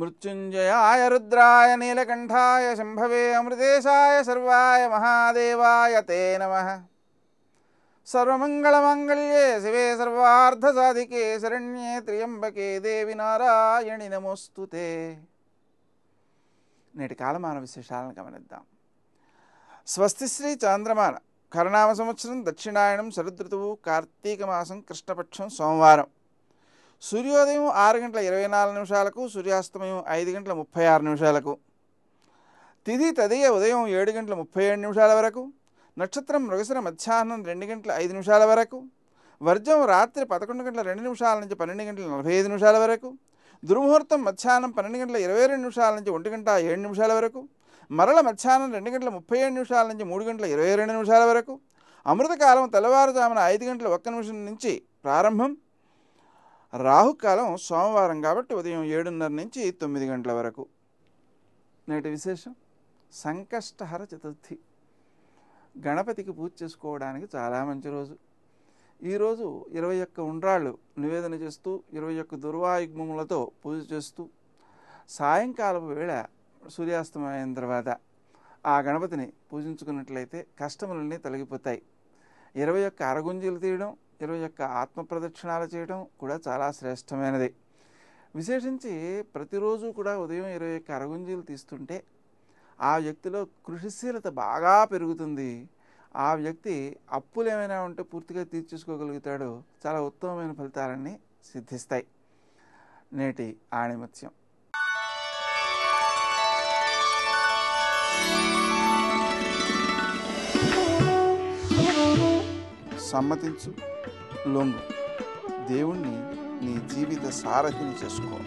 మృత్యుంజయాయ రుద్రాయ నీలకంఠాయ శంభవే అమృతేశాయ సర్వాయ మహాదేవాయ తే నమ. సర్వమంగళమాంగళ్యే శివే సర్వార్ధసాధికే శరణ్యే త్ర్యంబకే దేవి నారాయణి నమోస్తుతే నేటి కాలమాన విశేషాలను గమనిద్దాం. స్వస్తి శ్రీ చాంద్రమాన. కరుణామ సంవత్సరం దక్షిణాయనం శరదృతువు కార్తీక మాసం కృష్ణపక్షం సోమవారం. సూర్యోదయం ఆరు గంటల ఇరవై నాలుగు నిమిషాలకు సూర్యాస్తమయం ఐదు గంటల ముప్పై ఆరు నిమిషాలకు. తిది తదియ ఉదయం ఏడు గంటల ముప్పై ఏడు నిమిషాల వరకు నక్షత్రం మృగశిర మధ్యాహ్నం రెండు గంటల ఐదు నిమిషాల వరకు వర్జం రాత్రి పదకొండు గంటల రెండు నిమిషాల నుంచి పన్నెండు గంటల నలభై ఐదు నిమిషాల వరకు దుర్ముహూర్తం మధ్యాహ్నం పన్నెండు గంటల ఇరవై రెండు నిమిషాల నుంచి ఒంటి గంట ఏడు నిమిషాల వరకు మరల మధ్యాహ్నం రెండు గంటల ముప్పై ఏడు నిమిషాల నుంచి మూడు గంటల ఇరవై రెండు నిమిషాల వరకు అమృతకాలం తెల్లవారుజామున ఐదు గంటల ఒక్క నిమిషం నుంచి ప్రారంభం. రాహుకాలం సోమవారం కాబట్టి ఉదయం ఏడున్నర నుంచి తొమ్మిది గంటల వరకు. నేటి విశేషం? సంకష్టహర చతుర్థి. గణపతికి పూజ చేసుకోవడానికి చాలా మంచి రోజు. ఈరోజు ఇరవై ఒక్క ఉండ్రాళ్ళు నివేదన చేస్తూ ఇరవై ఒక్క దుర్వాయుగ్మములతో పూజ చేస్తూ సాయంకాలపు వేళ సూర్యాస్తమయం తర్వాత ఆ గణపతిని పూజించుకున్నట్లయితే కష్టములన్నీ తొలగిపోతాయి. ఇరవై ఒక్క అరగుంజీలు తీయడం ఇరవై యొక్క ఆత్మ ప్రదక్షిణాలు చేయడం కూడా చాలా శ్రేష్టమైనది. విశేషించి ప్రతిరోజు కూడా ఉదయం ఇరవై యొక్క అరగుంజీలు తీస్తుంటే ఆ వ్యక్తిలో కృషిశీలత బాగా పెరుగుతుంది. ఆ వ్యక్తి అప్పులు ఏమైనా ఉంటే పూర్తిగా తీర్చేసుకోగలుగుతాడు. చాలా ఉత్తమమైన ఫలితాలన్నీ సిద్ధిస్తాయి. నేటి ఆణిమత్యం. సమ్మతించు. లొంగు. దేవుణ్ణి నీ జీవిత సారథిని చేసుకో.